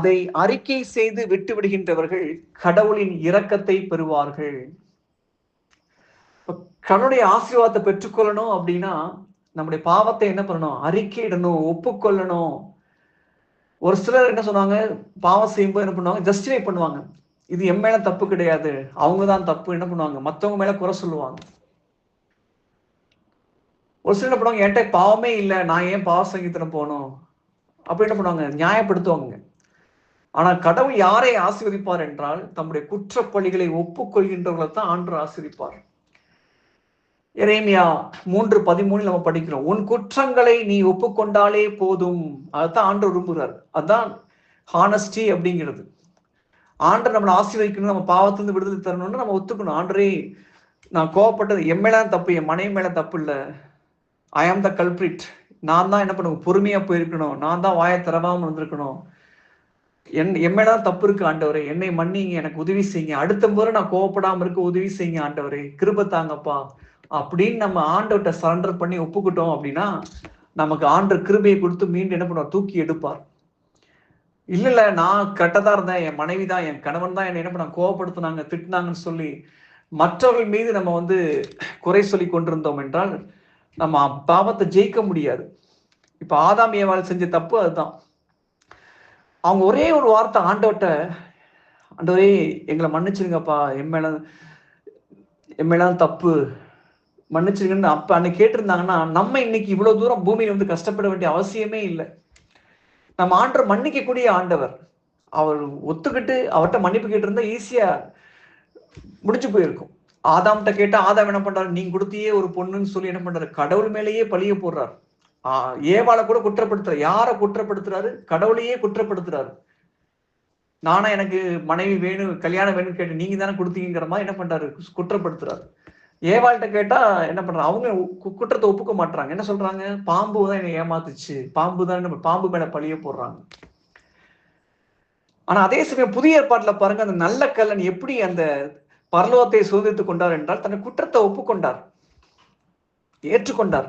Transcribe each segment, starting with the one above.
அதை அறிக்கை செய்து விட்டு விடுகின்றவர்கள் கடவுளின் இரக்கத்தை பெறுவார்கள். கடவுளுடைய ஆசீர்வாதத்தை பெற்றுக்கொள்ளணும் அப்படின்னா நம்முடைய பாவத்தை என்ன பண்ணணும்? அறிக்கையிடணும் ஒப்புக்கொள்ளணும். ஒரு சிலர் என்ன சொன்னாங்க? பாவம் செய்யும்போது என்ன பண்ணுவாங்க? ஜஸ்டிஃபை பண்ணுவாங்க. இது என் மேல தப்பு கிடையாது. அவங்க தான் தப்பு. என்ன பண்ணுவாங்க? மத்தவங்க மேல குறை சொல்லுவாங்க. ஒரு சிலர் என்ன பண்ணுவாங்க? என்கிட்ட பாவமே இல்லை. நான் ஏன் பாவ சங்கீதனம் போகணும்? அப்படி என்ன பண்ணுவாங்க? நியாயப்படுத்துவாங்க ஆனால் கடவுள் யாரை ஆசீர்வதிப்பார் என்றால் தம்முடைய குற்றப்பழிகளை ஒப்புக்கொள்கின்றவர்களை தான் ஆண்டு ஆசீர்விப்பார் இறைமையா மூன்று பதிமூணில் நம்ம படிக்கிறோம். உன் குற்றங்களை நீ ஒப்புக்கொண்டாலே போதும். அதுதான் ஆண்டு விரும்புகிறார். அதுதான் ஹானஸ்டி அப்படிங்கிறது. ஆண்டர் நம்மளை ஆசீர்வதிக்கணும் நம்ம பாவத்திலிருந்து விடுதலை தரணும்னு நம்ம ஒத்துக்கணும். ஆண்டரே நான் கோவப்பட்டது என் மேல தப்பு என் மனைவி மேல தப்பு இல்லை. ஐ ஆம் த கல்பிரிட் நான் தான் என்ன பண்ணுவேன்? பொறுமையா போயிருக்கணும். நான் தான் வாயை திறவாம வந்திருக்கணும் என் என் தப்பு இருக்கு ஆண்டவரே. என்னை மன்னிங்க எனக்கு உதவி செய்யுங்க. அடுத்த முறை நான் கோவப்படாம இருக்க உதவி செய்யுங்க ஆண்டவரே. கிருப தாங்கப்பா. அப்படின்னு நம்ம ஆண்டவர்கிட்ட சரண்டர் பண்ணி ஒப்புக்கிட்டோம் அப்படின்னா நமக்கு ஆண்டு கிருபையை கொடுத்து மீண்டும் என்ன பண்ணுவார்? தூக்கி எடுப்பார். இல்ல இல்ல நான் கரெக்டா இருந்தேன் என் மனைவி தான் என் கணவன் தான் என்ன என்ன பண்ண கோவப்படுத்தினாங்க திட்டினாங்கன்னு சொல்லி மற்றவர்கள் மீது நம்ம வந்து குறை சொல்லி கொண்டிருந்தோம் என்றால் நம்ம பாவத்தை ஜெயிக்க முடியாது. இப்ப ஆதாம் ஏவாள் செஞ்ச தப்பு அதுதான். அவங்க ஒரே ஒரு வார்த்தை ஆண்டவர்கிட்ட ஆண்டவரே எங்களை மன்னிச்சிருங்கப்பா. என் மேல என் மேல தப்பு. மன்னிச்சிருங்கன்னு அப்ப அன்னைக்கு கேட்டிருந்தாங்கன்னா நம்ம இன்னைக்கு இவ்வளவு தூரம் பூமியில வந்து கஷ்டப்பட வேண்டிய அவசியமே இல்லை. நம்ம ஆண்டர் மன்னிக்கக்கூடிய ஆண்டவர். அவர் ஒத்துக்கிட்டு அவர்கிட்ட மன்னிப்பு கேட்டிருந்தா ஈஸியா முடிச்சு போயிருக்கும். ஆதாம்கிட்ட கேட்டா ஆதாம் என்ன பண்றாரு? நீங்க கொடுத்தியே ஒரு பொண்ணுன்னு சொல்லி என்ன பண்றாரு? கடவுள் மேலேயே பழிய போடுறாரு. ஏவாளை கூட குற்றப்படுத்துற யார குற்றப்படுத்துறாரு? கடவுளையே குற்றப்படுத்துறாரு. நானா எனக்கு மனைவி வேணும் கல்யாணம் வேணும்னு கேட்டு நீங்க தானே கொடுத்தீங்கிற மாதிரி என்ன பண்றாரு? குற்றப்படுத்துறாரு. ஏவாள்கிட்ட கேட்டா என்ன பண்றாங்க? அவங்க குற்றத்தை ஒப்புக்க மாட்டாங்க என்ன சொல்றாங்க? பாம்பு தான் என்னை ஏமாத்துச்சு. பாம்பு தான் பாம்பு மேல பழிய போடுறாங்க. ஆனா அதே சமயம் புதிய ஏற்பாட்டுல பாருங்க அந்த நல்ல கல்லன் எப்படி அந்த பரலோகத்தை சுதந்திரத்துக் கொண்டார் என்றால் தன் குற்றத்தை ஒப்புக்கொண்டார். ஏற்றுக்கொண்டார்.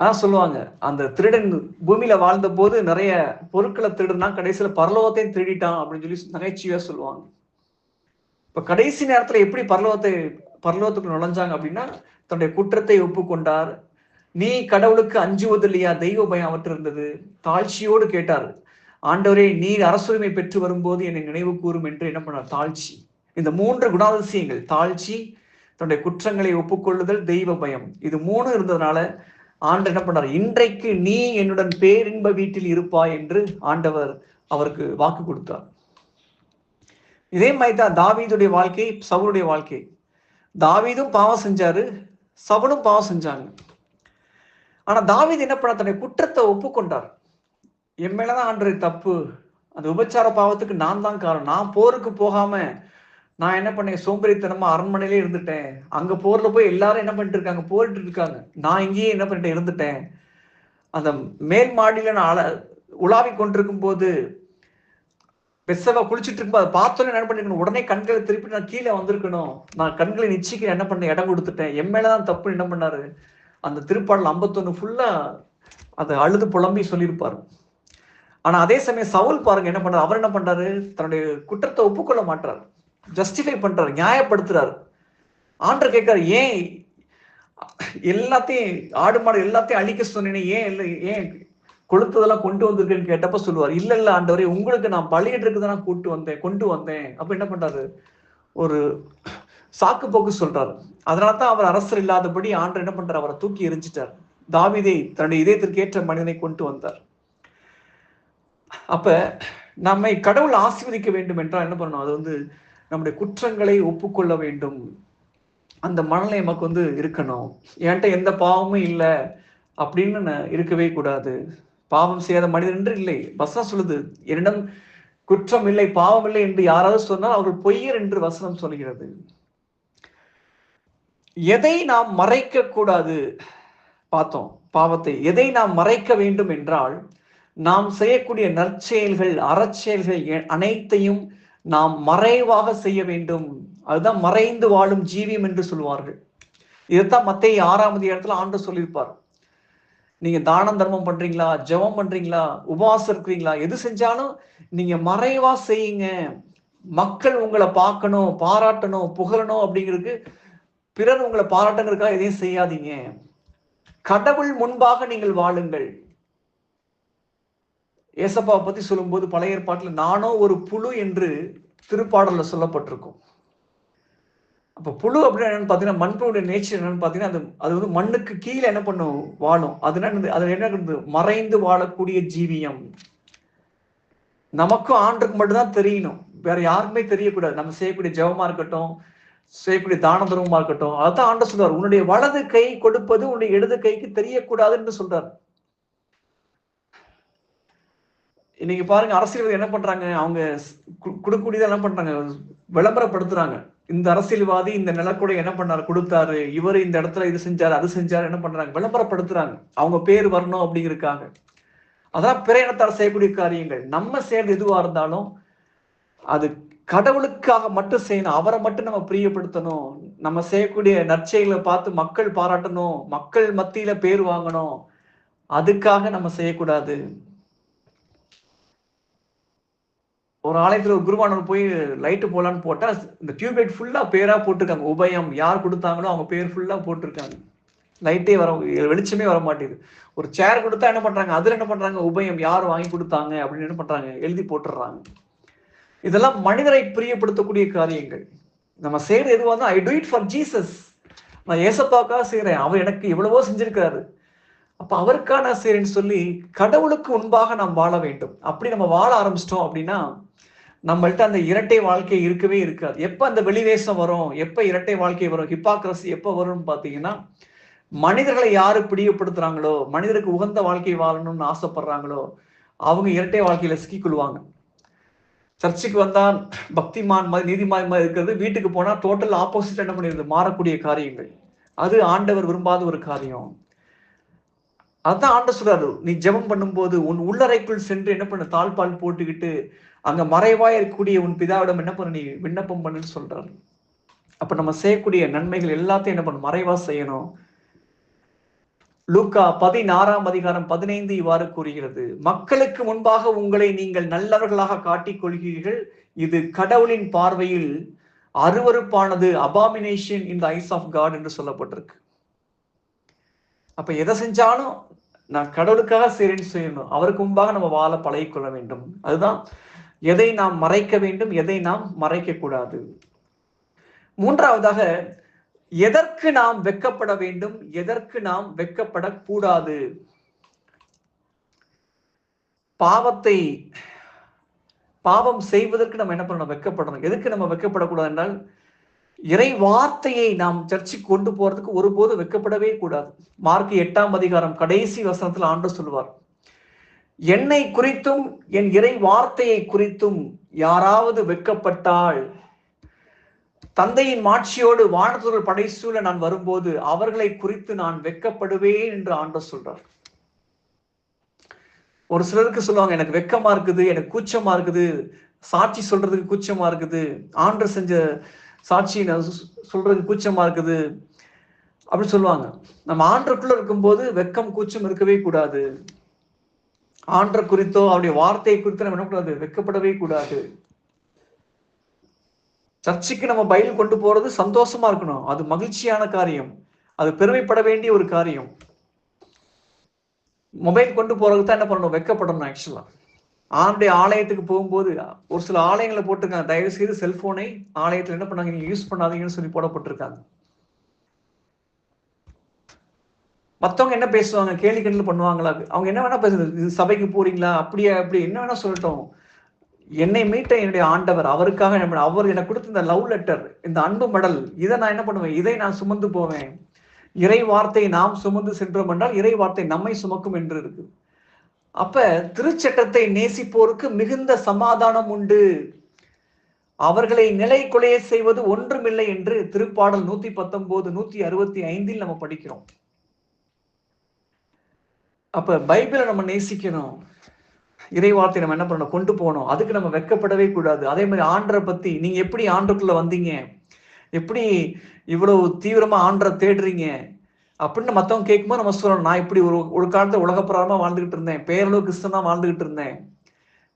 ஆனா சொல்லுவாங்க அந்த திருடன் பூமியில வாழ்ந்த போது நிறைய பொருட்களை திருடுனா கடைசியில பரலோகத்தையும் திருடிட்டான் அப்படின்னு சொல்லி நகைச்சுவையா சொல்லுவாங்க. இப்ப கடைசி நேரத்துல எப்படி பரலோகத்தை பரலோகத்துக்கு நுழைஞ்சாங்க அப்படின்னா தன்னுடைய குற்றத்தை ஒப்புக்கொண்டார். நீ கடவுளுக்கு அஞ்சுவது இல்லையா தெய்வ பயம் அவற்று இருந்தது. தாழ்ச்சியோடு கேட்டார். ஆண்டவரே நீர் அரசுரிமை பெற்று வரும்போது என்னை நினைவு கூறும் என்று என்ன பண்ணார்? தாழ்ச்சி. இந்த மூன்று குணாதிசயங்கள் தாழ்ச்சி தன்னுடைய குற்றங்களை ஒப்புக்கொள்ளுதல் தெய்வ பயம். இது மூணு இருந்ததுனால ஆண்டு என்ன பண்ணார்? இன்றைக்கு நீ என்னுடன் பேரின்ப வீட்டில் இருப்பாய் என்று ஆண்டவர் அவருக்கு வாக்கு கொடுத்தார். இதே மாதிரி தான் தாவீதுடைய வாழ்க்கை சவுளுடைய வாழ்க்கை. தாவீதும் பாவம் செஞ்சாரு சவுனும் பாவம் செஞ்சாங்க. ஆனா தாவீது என்ன பண்ண தன்னுடைய குற்றத்தை ஒப்புக்கொண்டார். என் மேலதான் ஆண்டு தப்பு. அந்த உபச்சார பாவத்துக்கு நான் தான் காரணம். நான் போருக்கு போகாம நான் என்ன பண்ணேன்? சோம்பேறித்தனமா அரண்மனையிலே இருந்துட்டேன். அங்க போர்ல போய் எல்லாரும் என்ன பண்ணிட்டு இருக்காங்க? போரிட்டு இருக்காங்க. நான் இங்கேயே என்ன பண்ணிட்டு இருந்துட்டேன். அந்த மேல் மாடியில நான் அல உலாவி கொண்டிருக்கும் போது பெசவா குளிச்சுட்டு இருக்கும்போது அதை பார்த்தோன்னே என்ன பண்ணிருக்கணும்? உடனே கண்களை திருப்பி நான் கீழே வந்திருக்கணும். நான் கண்களை நிச்சயிக்க என்ன பண்ண இடம் கொடுத்துட்டேன். என் மேலதான் தப்பு என்ன பண்ணாரு? அந்த திருப்பாடல் ஐம்பத்தொன்னு ஃபுல்லா அதை அழுது புலம்பி சொல்லியிருப்பாரு. ஆனா அதே சமயம் சவுல் பாருங்க என்ன பண்றாரு அவர் என்ன பண்றாரு? தன்னுடைய குற்றத்தை ஒப்புக்கொள்ள மாட்டார். ஜஸ்டிஃபை பண்றாரு நியாயப்படுத்துறாரு. ஆண்டர் கேட்காரு ஏன் எல்லாத்தையும் ஆடு மாடு எல்லாத்தையும் அழிக்க சொன்னேன் ஏன் இல்லை ஏன் கொளுத்ததெல்லாம் கொண்டு வந்திருக்கேன்னு கேட்டப்ப சொல்லுவார் இல்ல இல்ல ஆண்டவரே உங்களுக்கு நான் பழியிட்டு இருக்குதான் கூட்டு வந்தேன் கொண்டு வந்தேன். அப்ப என்ன பண்றாரு? ஒரு சாக்கு போக்கு சொல்றாரு. அதனாலதான் அவர் அரசர் இல்லாதபடி ஆண்டர் என்ன பண்றாரு? அவரை தூக்கி எரிஞ்சிட்டார் தாவிதை தன்னுடைய இதயத்திற்கு ஏற்ற மனிதனை கொண்டு வந்தார். அப்ப நம்மை கடவுள் ஆசீர்வதிக்க வேண்டும் என்றால் என்ன பண்ணணும்? அது வந்து நம்முடைய குற்றங்களை ஒப்புக்கொள்ள வேண்டும். அந்த மனநிலை நமக்கு வந்து இருக்கணும். என்கிட்ட எந்த பாவமும் இல்லை அப்படின்னு இருக்கவே கூடாது. பாவம் செய்யாத மனிதன் என்று இல்லை. வசனம் சொல்லுது என்னிடம் குற்றம் இல்லை பாவம் இல்லை என்று யாராவது சொன்னால் அவர்கள் பொய்யர் என்று வசனம் சொல்கிறது. எதை நாம் மறைக்க கூடாது? பார்த்தோம் பாவத்தை. எதை நாம் மறைக்க வேண்டும் என்றால் நாம் செய்யக்கூடிய நற்செயல்கள் அறச்செயல்கள் அனைத்தையும் நாம் மறைவாக செய்ய வேண்டும். அதுதான் மறைந்து வாழும் ஜீவியம் என்று சொல்வார்கள் இதைத்தான் மத்திய ஆறாவது இடத்துல ஆண்டு சொல்லியிருப்பார். நீங்க தானம் தர்மம் பண்றீங்களா? ஜெபம் பண்றீங்களா? உபவாசம் இருக்கிறீங்களா? எது செஞ்சாலும் நீங்க மறைவா செய்யுங்க. மக்கள் உங்களை பார்க்கணும் பாராட்டணும் புகழணும் அப்படிங்கிறதுக்கு பிறர் உங்களை பாராட்டுங்கிறதுக்காக எதையும் செய்யாதீங்க. கடவுள் முன்பாக நீங்கள் வாழுங்கள். ஏசப்பாவை பத்தி சொல்லும்போது பழைய ஏற்பாட்டில் நானோ ஒரு புழு என்று திருப்பாடல்ல சொல்லப்பட்டிருக்கும். அப்போ புழு அப்படின்னு என்னன்னு பார்த்தீங்கன்னா மண்புழுடைய நேச்சர் என்னன்னு பார்த்தீங்கன்னா அது அது வந்து மண்ணுக்கு கீழே என்ன பண்ணும் வாழும். அது என்ன அது என்ன மறைந்து வாழக்கூடிய ஜீவியம். நமக்கும் ஆண்டுக்கு மட்டும்தான் தெரியணும். வேற யாருக்குமே தெரியக்கூடாது. நம்ம செய்யக்கூடிய ஜெபமா இருக்கட்டும் செய்யக்கூடிய தான தர்மமா இருக்கட்டும் அதான் ஆண்ட சொல்றாரு உன்னுடைய வலது கை கொடுப்பது உன்னுடைய இடது கைக்கு தெரியக்கூடாதுன்னு சொல்றாரு. இன்னைக்கு பாருங்க அரசியல்வாதி என்ன பண்றாங்க? அவங்க கு- என்ன பண்றாங்க. விளம்பரப்படுத்துறாங்க. இந்த அரசியல்வாதி இந்த நிலக்கூட என்ன பண்ணாரு? கொடுத்தாரு. இவர் இந்த இடத்துல இது செஞ்சாரு அது செஞ்சாரு என்ன பண்றாங்க? விளம்பரப்படுத்துறாங்க. அவங்க பேர் வரணும் அப்படிங்கிறதுக்காக. அதான் பிற இனத்தார் செய்யக்கூடிய காரியங்கள். நம்ம செய்யறது எதுவா இருந்தாலும் அது கடவுளுக்காக மட்டும் செய்யணும். அவரை மட்டும் நம்ம பிரியப்படுத்தணும். நம்ம செய்யக்கூடிய நற்செயலை பார்த்து மக்கள் பாராட்டணும். மக்கள் மத்தியில பேர் வாங்கணும். அதுக்காக நம்ம செய்யக்கூடாது. ஒரு ஆலயத்துல ஒரு குருவானவர் போய் லைட்டு போலான்னு போட்டா இந்த டியூப்லைட் ஃபுல்லா பேரா போட்டிருக்காங்க. உபயம் யார் கொடுத்தாங்களோ அவங்க பேர் ஃபுல்லா போட்டிருக்காங்க. லைட்டே வர வெளிச்சமே வர மாட்டேங்குது. ஒரு சேர் கொடுத்தா என்ன பண்றாங்க? அதுல என்ன பண்றாங்க? உபயம் யார் வாங்கி கொடுத்தாங்க? அப்படின்னு என்ன பண்றாங்க? எழுதி போட்டுடுறாங்க. இதெல்லாம் மனிதரை பிரியப்படுத்தக்கூடிய காரியங்கள். நம்ம செய்யறது எதுவாக இருந்தால் I do it for Jesus நான் ஏசப்பாக்காக செய்கிறேன் அவர் எனக்கு எவ்வளவோ செஞ்சிருக்காரு. அப்ப அவருக்காக நான் செய்றேன்னு சொல்லி கடவுளுக்கு முன்பாக நாம் வாழ வேண்டும். அப்படி நம்ம வாழ ஆரம்பிச்சிட்டோம் அப்படின்னா நம்மள்ட்ட அந்த இரட்டை வாழ்க்கை இருக்கவே இருக்காது. எப்ப அந்த வெளிவேசம் வரும்? எப்ப இரட்டை வாழ்க்கை வரும்? ஹிப்பாக்ரஸி எப்ப வரும்னு பாத்தீங்கன்னா மனிதர்களை யாரு பிடியப்படுத்துறாங்களோ மனிதருக்கு உகந்த வாழ்க்கை வாழணும்னு ஆசைப்படுறாங்களோ அவங்க இரட்டை வாழ்க்கையில சிக்கிக்கொள்வாங்க. சர்ச்சுக்கு வந்தா பக்திமான் மாதிரி நீதிமான் மாதிரி இருக்கிறது வீட்டுக்கு போனா டோட்டல் ஆப்போசிட் என்ன பண்ணிடுது? மாறக்கூடிய காரியங்கள். அது ஆண்டவர் விரும்பாத ஒரு காரியம். அதான் ஆண்ட சொல்றாரு நீ ஜெபம் பண்ணும்போது உன் உள்ளறைக்குள் சென்று என்ன பண்ண தாழ்பால் போட்டுக்கிட்டு அங்க மறைவாய் இருக்கக்கூடிய உன் பிதாவிடம் என்ன பண்ண நீ விண்ணப்பம் பண்ணுன்னு சொல்றாரு. அப்ப நம்ம செய்யக்கூடிய நன்மைகள் எல்லாத்தையும் என்ன பண்ணும் மறைவா செய்யணும். லூக்கா பதினாறாம் அதிகாரம் பதினைந்து இவ்வாறு கூறுகிறது. மக்களுக்கு முன்பாக உங்களை நீங்கள் நல்லவர்களாக காட்டிக் கொள்கிறீர்கள் இது கடவுளின் பார்வையில் அருவருப்பானது abomination in the eyes of God என்று சொல்லப்பட்டிருக்கு. அப்ப எதை செஞ்சாலும் நான் கடவுளுக்காக செய்றேன்னு செய்யணும். அவருக்கு முன்பாக நம்ம வாழ பழகிக்கொள்ள வேண்டும். அதுதான் எதை நாம் மறைக்க வேண்டும் எதை நாம் மறைக்க கூடாது. மூன்றாவதாக எதற்கு நாம் வெக்கப்பட வேண்டும் எதற்கு நாம் வெக்கப்படக்கூடாது பாவத்தை பாவம் செய்வதற்கு நம்ம என்ன பண்ணணும் வெக்கப்படணும். எதுக்கு நம்ம வெக்கப்படக்கூடாது என்றால் இறை வார்த்தையை நாம் சர்ச்சி கொண்டு போறதுக்கு ஒருபோது வெக்கப்படவே கூடாது. மார்க் எட்டாம் அதிகாரம் கடைசி வசனத்துல ஆண்டு சொல்லுவார். என்னை குறித்தும் என் இறை வார்த்தையை குறித்தும் யாராவது வெக்கப்பட்டால் தந்தையின் மாட்சியோடு வானத்தூர் படைசூழ நான் வரும்போது அவர்களை குறித்து நான் வெக்கப்படுவேன் என்று ஆண்ட சொல்றார். ஒரு சிலருக்கு சொல்லுவாங்க எனக்கு வெக்கமா இருக்குது எனக்கு கூச்சமா இருக்குது சாட்சி சொல்றதுக்கு கூச்சமா இருக்குது ஆண்டு செஞ்ச சாட்சி நான் சொல்றதுக்கு கூச்சமா இருக்குது அப்படின்னு சொல்லுவாங்க. நம்ம ஆண்டருக்குள்ள இருக்கும்போது வெக்கம் கூச்சம் இருக்கவே கூடாது. ஆண்டரை குறித்தோ அவருடைய வார்த்தையை குறித்தோ நம்ம என்ன கூடாது வெக்கப்படவே கூடாது. சர்ச்சுக்கு நம்ம பயில் கொண்டு போறது சந்தோஷமா இருக்கணும். அது மகிழ்ச்சியான காரியம். அது பெருமைப்பட வேண்டிய ஒரு காரியம். மொபைல் கொண்டு போறதுக்கு தான் என்ன பண்ணணும்? வெக்கப்படணும் ஆக்சுவலா ஆண்டுடைய ஆலயத்துக்கு போகும்போது ஒரு சில ஆலயங்களை போட்டிருக்காங்க தயவு செய்து செல்போனை ஆலயத்துல என்ன பண்ணாங்க நீங்க யூஸ் பண்ணாதீங்கன்னு சொல்லி போடப்பட்டிருக்காங்க. மற்றவங்க என்ன பேசுவாங்க? கேள்வி கிண்டல் பண்ணுவாங்களா? அவங்க என்ன வேணா பேசுறது. சபைக்கு போறீங்களா? அப்படியா அப்படி என்ன வேணா சொல்லட்டும். என்னை மீட்ட என்னுடைய ஆண்டவர் அவருக்காக என்ன அவர் எனக்கு கொடுத்த இந்த லவ் லெட்டர் இந்த அன்பு மடல் இதை நான் என்ன பண்ணுவேன்? இதை நான் சுமந்து போவேன். இறை வார்த்தை நாம் சுமந்து சென்றோம் என்றால் இறை வார்த்தை நம்மை சுமக்கும் என்று இருக்கு. அப்ப திருச்சட்டத்தை நேசிப்போருக்கு மிகுந்த சமாதானம் உண்டு. அவர்களை நிலை கொலைய செய்வது ஒன்றுமில்லை என்று திருப்பாடல் நூத்தி பத்தொன்பது நூத்தி அறுபத்தி ஐந்தில் நம்ம படிக்கிறோம். அப்ப பைபிளை நம்ம நேசிக்கணும். இறைவார்த்தை நம்ம என்ன பண்ணணும்? கொண்டு போகணும். அதுக்கு நம்ம வெக்கப்படவே கூடாது. அதே மாதிரி ஆண்டரை பத்தி நீங்க எப்படி ஆண்டருக்குள்ள வந்தீங்க? எப்படி இவ்வளவு தீவிரமா ஆண்டரை தேடுறீங்க? அப்படின்னு மத்தவங்க கேட்கும்போது நம்ம சொல்லணும். நான் இப்படி ஒரு ஒரு காலத்துல உலகப்பிரகாரமா வாழ்ந்துகிட்டு இருந்தேன். பேரளவு தான் வாழ்ந்துகிட்டு இருந்தேன்.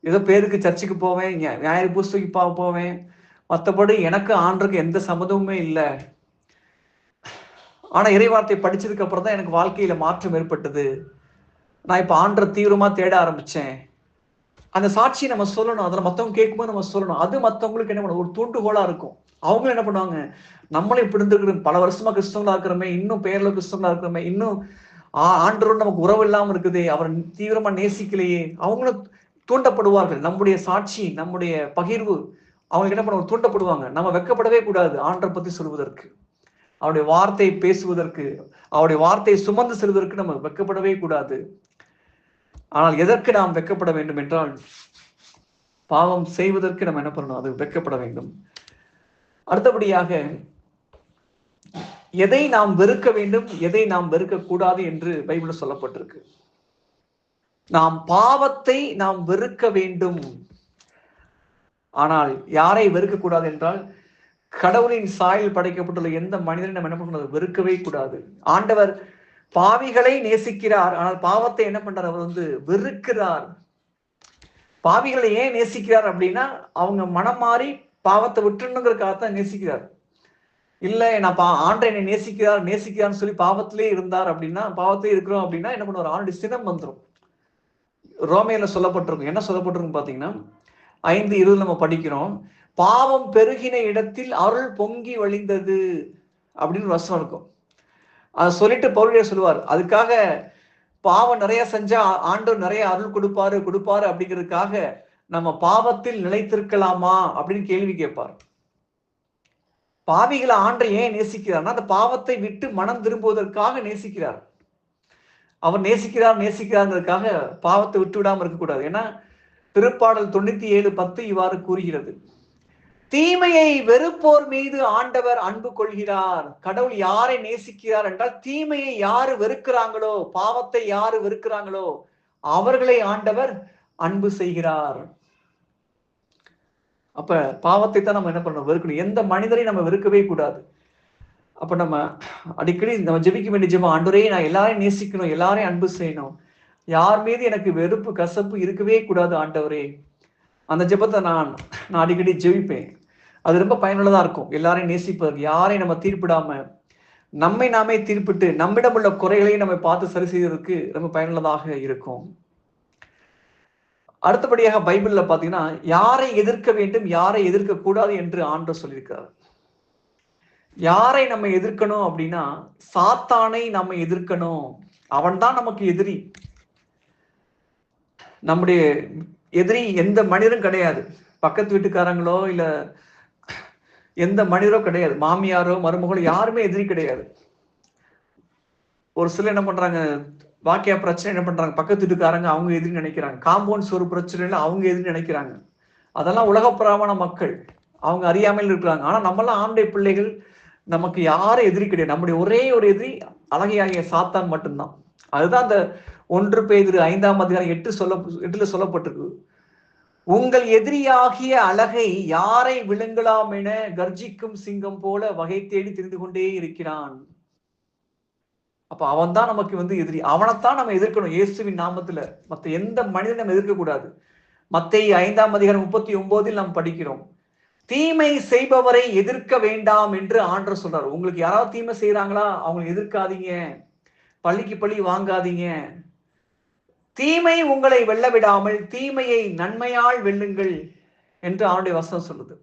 ஏதோ பேருக்கு சர்ச்சுக்கு போவேன் ஞாயிறு புஸ்தகி பா போவேன். மற்றபடி எனக்கு ஆண்டருக்கு எந்த சம்மதமுமே இல்லை. ஆனா இறைவார்த்தை படிச்சதுக்கு அப்புறம் தான் எனக்கு வாழ்க்கையில மாற்றம் ஏற்பட்டது. நான் இப்போ ஆண்டரை தீவிரமா தேட ஆரம்பிச்சேன். அந்த சாட்சியை நம்ம சொல்லணும். அதில் மற்றவங்க கேட்கும்போது நம்ம சொல்லணும். அது மற்றவங்களுக்கு என்ன பண்ணும்? ஒரு தூண்டுகோலாக இருக்கும். அவங்களும் என்ன பண்ணுவாங்க? நம்மளும் இப்படி இருந்துருக்கிறோம் பல வருஷமா கிறிஸ்தவங்களா இருக்கிறோமே. இன்னும் பேர்ல கிறிஸ்தவங்களா இருக்கிறோமே. இன்னும் ஆ- ஆண்டவரோடு நமக்கு உறவு இல்லாமல் இருக்குது. அவர் தீவிரமா நேசிக்கலையே. அவங்களும் தூண்டப்படுவார்கள். நம்முடைய சாட்சி நம்முடைய பகிர்வு அவங்களுக்கு என்ன பண்ணுவாங்க? தூண்டப்படுவாங்க. நம்ம வெக்கப்படவே கூடாது. ஆண்டரை பத்தி சொல்வதற்கு. அவருடைய வார்த்தை பேசுவதற்கு அவருடைய வார்த்தையை சுமந்து செல்வதற்கு நம்ம வெக்கப்படவே கூடாது. ஆனால் எதற்கு நாம் வெக்கப்பட வேண்டும் என்றால் பாவம் செய்வதற்கு நம்ம என்ன பண்ணணும்? அது வெக்கப்பட வேண்டும். அடுத்தபடியாக எதை நாம் வெறுக்க வேண்டும் எதை நாம் வெறுக்க கூடாது என்று பைபிள் சொல்லப்பட்டிருக்கு. நாம் பாவத்தை நாம் வெறுக்க வேண்டும். ஆனால் யாரை வெறுக்க கூடாது என்றால் கடவுளின் சாயல் படைக்கப்பட்டுள்ள எந்த மனிதனை நம்ம என்ன பண்ணக்கூடாது வெறுக்கவே கூடாது. ஆண்டவர் பாவிகளை நேசிக்கிறார். ஆனால் பாவத்தை என்ன பண்றார்? அவர் வந்து வெறுக்கிறார். பாவிகளை ஏன் நேசிக்கிறார் அப்படின்னா அவங்க மனம் மாறி பாவத்தை விட்டுணுங்கிறதுக்காகத்தான் நேசிக்கிறார். இல்லை நான் பா ஆண்டை என்னை நேசிக்கிறார் நேசிக்கிறார்னு சொல்லி பாவத்திலே இருந்தார் அப்படின்னா பாவத்திலே இருக்கிறோம் அப்படின்னா என்ன பண்ணுவார்? ஆண்டு சினம் வந்துடும் ரோமையில சொல்லப்பட்டிருக்கும். என்ன சொல்லப்பட்டிருக்கும் பாத்தீங்கன்னா ஐந்து இருபது நம்ம படிக்கிறோம். பாவம் பெருகின இடத்தில் அருள் பொங்கி வழிந்தது அப்படின்னு வசம் வசனம் இருக்கும். அதை சொல்லிட்டு பவுலியர் சொல்லுவார் அதுக்காக பாவம் நிறைய செஞ்சா ஆண்டவர் நிறைய அருள் கொடுப்பாரு கொடுப்பாரு அப்படிங்கிறதுக்காக நம்ம பாவத்தில் நிலைத்திருக்கலாமா? அப்படின்னு கேள்வி கேட்பார். பாவிகளை ஆண்டை ஏன் நேசிக்கிறார்னா அந்த பாவத்தை விட்டு மனம் திரும்புவதற்காக நேசிக்கிறார். அவர் நேசிக்கிறார் நேசிக்கிறாங்கிறதுக்காக பாவத்தை விட்டு விடாமல் இருக்கக்கூடாது. ஏன்னா திருப்பாடல் தொண்ணூத்தி ஏழு பத்து இவ்வாறு கூறுகிறது. தீமையை வெறுப்போர் மீது ஆண்டவர் அன்பு கொள்கிறார். கடவுள் யாரை நேசிக்கிறார் என்றால் தீமையை யாரு வெறுக்கிறாங்களோ பாவத்தை யாரு வெறுக்கிறாங்களோ அவர்களை ஆண்டவர் அன்பு செய்கிறார். அப்ப பாவத்தை தான் நம்ம என்ன பண்ணணும்? வெறுக்கணும். எந்த மனிதரையும் நம்ம வெறுக்கவே கூடாது. அப்ப நம்ம அடிக்கடி நம்ம ஜெபிக்க வேண்டிய ஜெபம் ஆண்டவரே நான் எல்லாரையும் நேசிக்கணும் எல்லாரையும் அன்பு செய்யணும். யார் மீது எனக்கு வெறுப்பு கசப்பு இருக்கவே கூடாது ஆண்டவரே. அந்த ஜெபத்தை நான் நான் அடிக்கடி ஜெபிப்பேன். அது ரொம்ப பயனுள்ளதாக இருக்கும். எல்லாரையும் நேசிப்பதற்கு. யாரையும் நம்ம தீர்ப்பிடாம நம்மை நாமே தீர்ப்பிட்டு நம்மிடம் உள்ள குறைகளையும் நம்ம பார்த்து சரி செய்வதற்கு ரொம்ப பயனுள்ளதாக இருக்கும். அடுத்தபடியாக பைபிள்ல பாத்தீங்கன்னா யாரை எதிர்க்க வேண்டும் யாரை எதிர்க்க கூடாது என்று ஆண்டு சொல்லியிருக்கிறார். யாரை நம்ம எதிர்க்கணும் அப்படின்னா சாத்தானை நம்ம எதிர்க்கணும். அவன் தான் நமக்கு எதிரி. நம்முடைய எதிரி எந்த மனிதரும் கிடையாது. பக்கத்து வீட்டுக்காரங்களோ இல்ல எந்த மனிதரோ கிடையாது. மாமியாரோ மருமகளோ யாருமே எதிரி கிடையாது. ஒரு சிலர் என்ன பண்றாங்க வாக்கியா பிரச்சனை என்ன பண்றாங்க பக்கத்து வீட்டுக்காரங்க அவங்க எதிரி நினைக்கிறாங்க. காம்பவுண்ட்ஸ் ஒரு பிரச்சனைல அவங்க எதிரி நினைக்கிறாங்க. அதெல்லாம் உலகப்பிரமான மக்கள் அவங்க அறியாமல் இருக்கிறாங்க. ஆனா நம்மளாம் ஆண்டை பிள்ளைகள் நமக்கு யாரும் எதிரி கிடையாது. நம்முடைய ஒரே ஒரு எதிரி அழகையாகிய சாத்தான் மட்டும்தான். அதுதான் அந்த ஒன்று பேதிரு ஐந்தாம் அதிகாரம் எட்டு சொல்ல எட்டுல சொல்லப்பட்டிருக்கு. உங்கள் எதிரியாகிய அழகை யாரை விழுங்கலாம் என கர்ஜிக்கும் சிங்கம் போல வகை தேடி தெரிந்து கொண்டே இருக்கிறான். அப்ப அவன் தான் நமக்கு வந்து எதிரி. அவனைத்தான் நம்ம எதிர்க்கணும் இயேசுவின் நாமத்துல. மத்த எந்த மனிதனும் நம்ம எதிர்க்க கூடாது. மத்திய ஐந்தாம் அதிகாரம் முப்பத்தி ஒன்பதில் நாம் படிக்கிறோம். தீமை செய்பவரை எதிர்க்க வேண்டாம் என்று ஆண்டர் சொல்றாரு. உங்களுக்கு யாராவது தீமை செய்யறாங்களா அவங்களை எதிர்க்காதீங்க. பள்ளிக்கு பள்ளி வாங்காதீங்க. தீமை உங்களை வெல்ல விடாமல் தீமையை நன்மையால் வெல்லுங்கள் என்று அவனுடைய வசனம் சொல்லுது.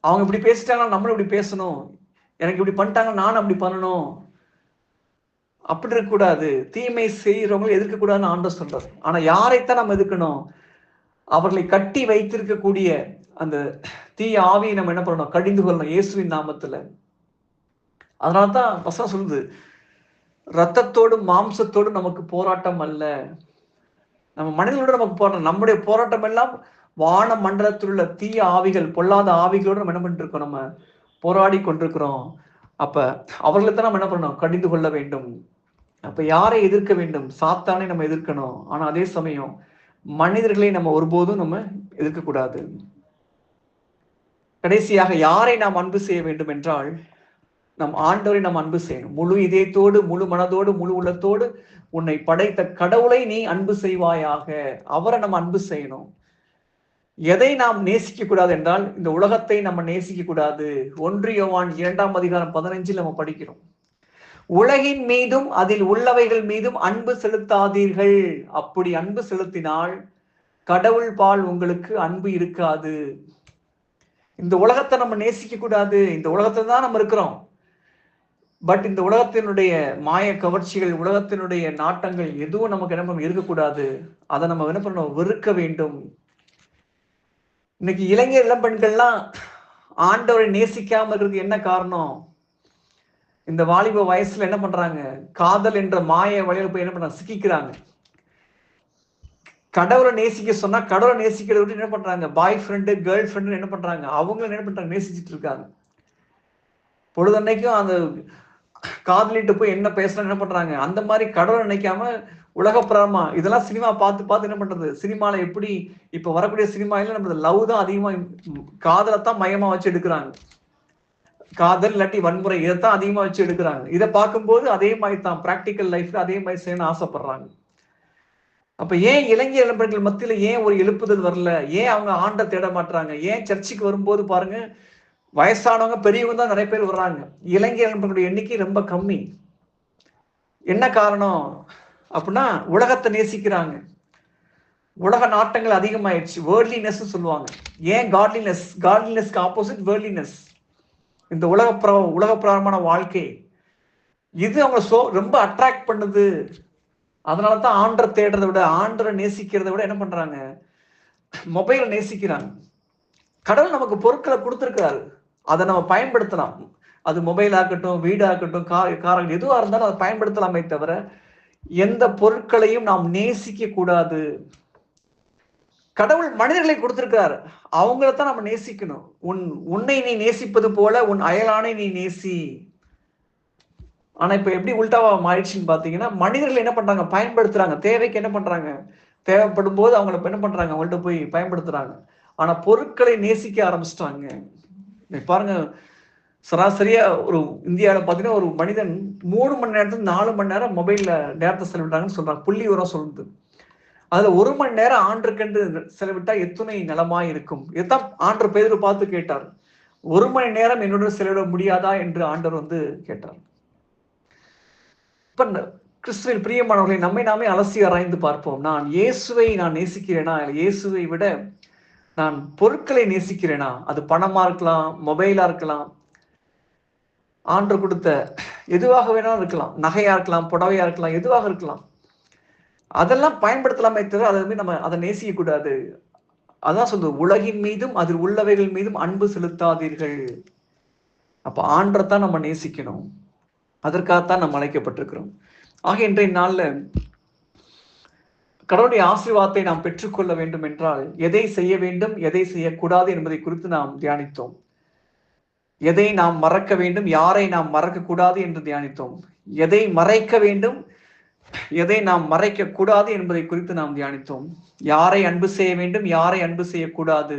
அவங்க இப்படி பேசிட்டாங்கன்னா நம்மளும் இப்படி பேசணும். எனக்கு இப்படி பண்ணிட்டாங்க நானும் அப்படி பண்ணணும். அப்படி இருக்கக்கூடாது. தீமை செய்யறவங்களை எதிர்க்கக்கூடாதுன்னு ஆண்டவர் சொல்றாரு. ஆனா யாரைத்தான் நம்ம எதிர்க்கணும்? அவர்களை கட்டி வைத்திருக்கக்கூடிய அந்த தீய ஆவியை நம்ம என்ன பண்ணணும்? கடிந்து கொள்ளணும். இயேசுவின் நாமத்துல. அதனாலதான் வசனம் சொல்லுது. ரத்தத்தோடும் மாம்சத்தோடும் நமக்கு போராட்டம் அல்ல. நம்ம மனிதர்களோட நமக்கு போராட்டம் நம்முடைய போராட்டம் எல்லாம் வான மண்டலத்தில் உள்ள தீய ஆவிகள் பொல்லாத ஆவிகளோடு நம்ம என்ன பண்ணிட்டு இருக்கோம்? நம்ம போராடி கொண்டிருக்கிறோம். அப்ப அவர்களை தான் நம்ம என்ன பண்ணணும்? கடிந்து கொள்ள வேண்டும். அப்ப யாரை எதிர்க்க வேண்டும்? சாத்தானை நம்ம எதிர்க்கணும். ஆனா அதே சமயம் மனிதர்களை நம்ம ஒருபோதும் நம்ம எதிர்க்க கூடாது கடைசியாக யாரை நாம் அன்பு செய்ய வேண்டும் என்றால் நம் ஆண்டவரை நாம் அன்பு செய்யணும். முழு இதயத்தோடு முழு மனதோடு முழு உள்ளத்தோடு உன்னை படைத்த கடவுளை நீ அன்பு செய்வாயாக. அவரை நம்ம அன்பு செய்யணும். எதை நாம் நேசிக்க கூடாது என்றால் இந்த உலகத்தை நம்ம நேசிக்க கூடாது. ஒன்றியவான் இரண்டாம் அதிகாரம் பதினஞ்சில் நம்ம படிக்கிறோம். உலகின் மீதும் அதில் உள்ளவைகள் மீதும் அன்பு செலுத்தாதீர்கள். அப்படி அன்பு செலுத்தினால் கடவுள் பால் உங்களுக்கு அன்பு இருக்காது. இந்த உலகத்தை நம்ம நேசிக்க கூடாது. இந்த உலகத்துல தான் நம்ம இருக்கிறோம். பட் இந்த உலகத்தினுடைய மாய கவர்ச்சிகள் உலகத்தினுடைய நாட்டங்கள் எதுவும் நமக்கு என்ன பண்ண இருக்கக்கூடாது. அதை நம்ம என்ன பண்ணணும்? வெறுக்க வேண்டும். இன்னைக்கு இளைஞர் இளம்பெண்கள்லாம் ஆண்டவரை நேசிக்காம இருக்கிறது என்ன காரணம்? இந்த வாலிப வயசுல என்ன பண்றாங்க? காதல் என்ற மாய வழியில போய் என்ன பண்றாங்க? சிக்கிக்கிறாங்க. கடவுளை நேசிக்க சொன்னா கடவுளை நேசிக்கிறத விட்டு என்ன பண்றாங்க? பாய் ஃப்ரெண்டு கேர்ள் ஃப்ரெண்டு என்ன பண்றாங்க? அவங்களும் என்ன பண்றாங்க? நேசிச்சுட்டு இருக்காங்க. பொழுதன்னைக்கும் அந்த காதலிட்டு போய் என்ன பேசலாம் என்ன பண்றாங்க? அந்த மாதிரி கடவுளை நினைக்காம உலக பிரமா இதெல்லாம் சினிமா பார்த்து பார்த்து என்ன பண்றது? சினிமால எப்படி இப்ப வரக்கூடிய சினிமால நம்ம லவ் தான் அதிகமா தான் மையமா வச்சு எடுக்கிறாங்க. காதல் இல்லாட்டி வன்முறை இதைத்தான் அதிகமா வச்சு எடுக்கிறாங்க. இதை பார்க்கும்போது அதே மாதிரி தான் பிராக்டிக்கல் லைஃப்ல அதே மாதிரி செய்யணும்னு ஆசைப்படுறாங்க. அப்ப ஏன் இளைஞர் இளம்பெண்கள் மத்தியில ஏன் ஒரு எழுப்புதல் வரல? ஏன் அவங்க ஆண்ட தேட மாட்டாங்க ஏன் சர்ச்சுக்கு வரும்போது பாருங்க வயசானவங்க பெரியவங்க தான் நிறைய பேர் வர்றாங்க. இளைஞர்களுடைய எண்ணிக்கை ரொம்ப கம்மி. என்ன காரணம் அப்படின்னா உலகத்தை நேசிக்கிறாங்க. உலக நாட்டங்கள் அதிகமாயிடுச்சு. வேர்ட்லினஸ் சொல்லுவாங்க. ஏன் காட்லினஸ் காட்லினஸ்க்கு ஆப்போசிட் வேர்ட்லினஸ் இந்த உலக உலக உலகப்பிரமான வாழ்க்கை. இது அவங்க சோ ரொம்ப அட்ராக்ட் பண்ணுது. அதனால தான் ஆண்டரை தேடுறதை விட ஆண்டரை நேசிக்கிறத விட என்ன பண்றாங்க? மொபைலை நேசிக்கிறாங்க. கடவுள் நமக்கு பொருட்களை கொடுத்துருக்காரு அதை நம்ம பயன்படுத்தலாம். அது மொபைல் ஆகட்டும் வீடு ஆகட்டும் கார் எதுவாக இருந்தாலும் அதை பயன்படுத்தலாமே தவிர எந்த பொருட்களையும் நாம் நேசிக்க கூடாது. கடவுள் மனிதர்களை கொடுத்திருக்கிறார். அவங்களத்தான் நம்ம நேசிக்கணும். உன் உன்னை நீ நேசிப்பது போல உன் அயலானை நீ நேசி. ஆனா இப்ப எப்படி உல்டாவா மாறிடுச்சுன்னு பாத்தீங்கன்னா மனிதர்கள் என்ன பண்றாங்க? பயன்படுத்துறாங்க. தேவைக்கு என்ன பண்றாங்க? தேவைப்படும் போது அவங்கள என்ன பண்றாங்க? அவங்கள்ட்ட போய் பயன்படுத்துறாங்க. ஆனா பொருட்களை நேசிக்க ஆரம்பிச்சிட்டாங்க. பாருங்க சராசரியா ஒரு இந்தியாவில் பார்த்தீங்கன்னா ஒரு மனிதன் மூணு மணி நேரத்துக்கு நாலு மணி நேரம் மொபைல்ல நேரத்தை செலவிட்டாங்கன்னு சொல்றாங்க. புள்ளி உரம் சொல்லுது. அதுல ஒரு மணி நேரம் ஆண்டுக்கென்று செலவிட்டா எத்தனை நலமா இருக்கும். இதுதான் ஆண்டர் பேர் பார்த்து கேட்டார். ஒரு மணி நேரம் என்னோட செலவிட முடியாதா என்று ஆண்டர் வந்து கேட்டார். இப்ப கிறிஸ்துவில் பிரியமானவர்களை நம்மை நாமே அலசி ஆராய்ந்து பார்ப்போம். நான் இயேசுவை நான் நேசிக்கிறேனா? இயேசுவை விட நான் பொருட்களை நேசிக்கிறேனா? அது பணமா இருக்கலாம் மொபைலா இருக்கலாம். ஆண்டு கொடுத்த எதுவாக வேணாலும் இருக்கலாம். நகையா இருக்கலாம் புடவையா இருக்கலாம் எதுவாக இருக்கலாம். அதெல்லாம் பயன்படுத்தலாமே தவிர அதை வந்து நம்ம அதை நேசிக்க கூடாது. அதான் சொல்றது. உலகின் மீதும் அதில் உள்ளவைகள் மீதும் அன்பு செலுத்தாதீர்கள். அப்ப தான் நம்ம நேசிக்கணும். அதற்காகத்தான் நம்ம அழைக்கப்பட்டிருக்கிறோம். ஆக இன்றைய நாள்ல கடவுளுடைய ஆசீர்வாதத்தை நாம் பெற்றுக்கொள்ள வேண்டும் என்றால் எதை செய்ய வேண்டும் எதை செய்யக்கூடாது என்பதை குறித்து நாம் தியானித்தோம். எதை நாம் மறக்க வேண்டும் யாரை நாம் மறக்க கூடாது என்று தியானித்தோம். எதை மறைக்க வேண்டும் எதை நாம் மறைக்க கூடாது என்பதை குறித்து நாம் தியானித்தோம். யாரை அன்பு செய்ய வேண்டும் யாரை அன்பு செய்யக்கூடாது.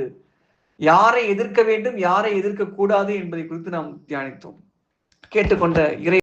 யாரை எதிர்க்க வேண்டும் யாரை எதிர்க்க கூடாது என்பதை குறித்து நாம் தியானித்தோம். கேட்டுக்கொண்ட இறை